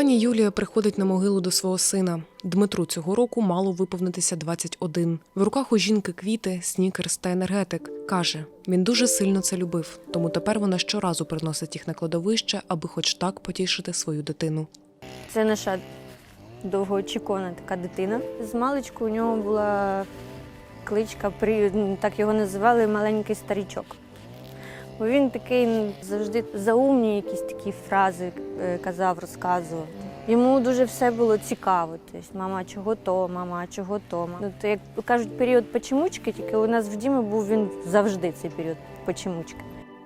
Пані Юлія приходить на могилу до свого сина. Дмитру цього року мало виповнитися 21. В руках у жінки квіти, снікерс та енергетик. Каже, він дуже сильно це любив, тому тепер вона щоразу приносить їх на кладовище, аби хоч так потішити свою дитину. Це наша довгоочікувана така дитина. З маличку у нього була кличка, так його називали маленький старічок. Бо він такий завжди заумні якісь такі фрази е, казав, розказував. Йому дуже все було цікаво. Тобто, мама, чого то, мама, чого то. Ну, то, як кажуть, період почемучки, тільки у нас в Дімі був він завжди цей період почемучки.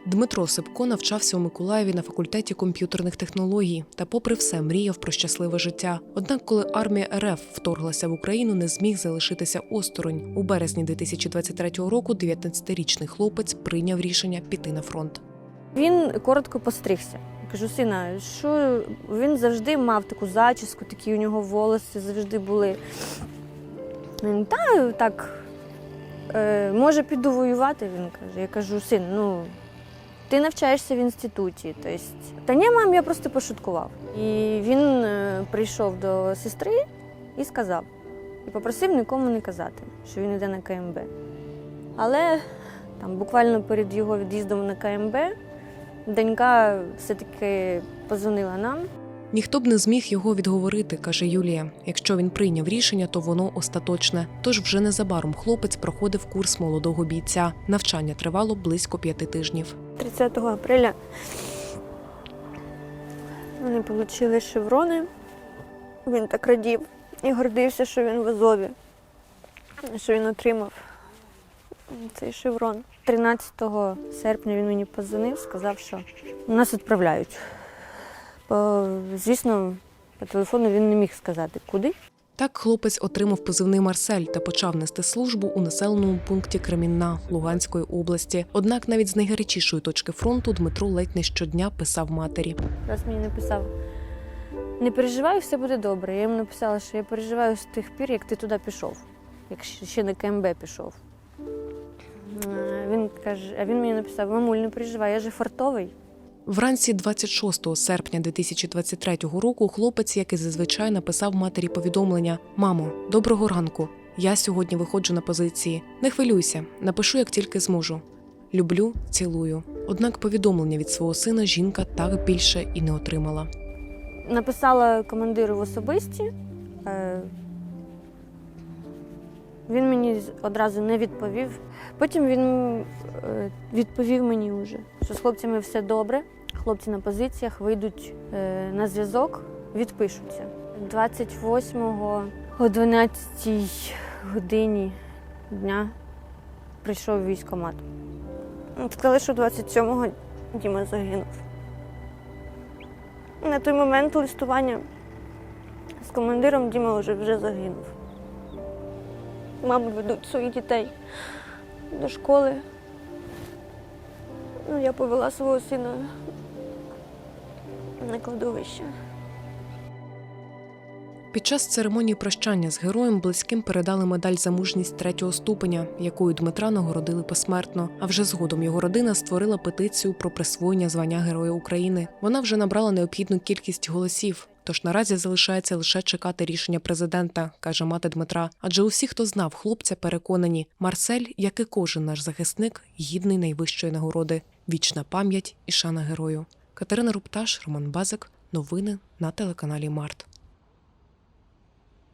Дмитро Сипко навчався у Миколаєві на факультеті комп'ютерних технологій та, попри все, мріяв про щасливе життя. Однак, коли армія РФ вторглася в Україну, не зміг залишитися осторонь. У березні 2023 року 19-річний хлопець прийняв рішення піти на фронт. Він коротко постригся. Кажу, сина, що він завжди мав таку зачіску, такі у нього волоси завжди були. Та так, е, може, піду воювати, він каже. Я кажу, син, ну ти навчаєшся в інституті. Тобто, та ні, мам, я просто пошуткував. І він е, прийшов до сестри і сказав, і попросив нікому не казати, що він йде на КМБ. Але там буквально перед його від'їздом на КМБ донька все-таки позвонила нам. Ніхто б не зміг його відговорити, каже Юлія. Якщо він прийняв рішення, то воно остаточне. Тож вже незабаром хлопець проходив курс молодого бійця. Навчання тривало близько п'яти тижнів. 30 апреля вони отримали шеврони. Він так радів і гордився, що він в Азові, що він отримав цей шеврон. 13 серпня він мені позвонив, сказав, що нас відправляють. По, звісно, по телефону він не міг сказати, куди. Так хлопець отримав позивний Марсель та почав нести службу у населеному пункті Кремінна Луганської області. Однак навіть з найгарячішої точки фронту Дмитро ледь не щодня писав матері. Раз мені написав: не переживай, все буде добре. Я йому написала, що я переживаю з тих пір, як ти туди пішов, як ще на КМБ пішов. Він каже, а він мені написав: мамуль, не переживай, я же фартовий. Вранці 26 серпня 2023 року хлопець, як і зазвичай, написав матері повідомлення: Мамо, доброго ранку. Я сьогодні виходжу на позиції. Не хвилюйся, напишу, як тільки зможу. Люблю, цілую. Однак повідомлення від свого сина жінка так більше і не отримала. Написала командиру в особисті. Він мені одразу не відповів. Потім він е, відповів ммені вже, що з хлопцями все добре. Хлопці на позиціях вийдуть е, на зв'язок, відпишуться. 28-го о 12 годині дня прийшов військкомат. Сказали, що 27-го Діма загинув. На той момент листування з командиром Діма вже, вже загинув. Мами ведуть своїх дітей до школи. Ну, я повела свого сина на кладовище. Під час церемонії прощання з героєм близьким передали медаль за мужність третього ступеня, якою Дмитра нагородили посмертно. А вже згодом його родина створила петицію про присвоєння звання Героя України. Вона вже набрала необхідну кількість голосів. Тож наразі залишається лише чекати рішення президента, каже мати Дмитра. Адже усі, хто знав хлопця, переконані, Марсель, як і кожен наш захисник, гідний найвищої нагороди. Вічна пам'ять і шана герою. Катерина Рупташ, Роман Базик. Новини на телеканалі Март.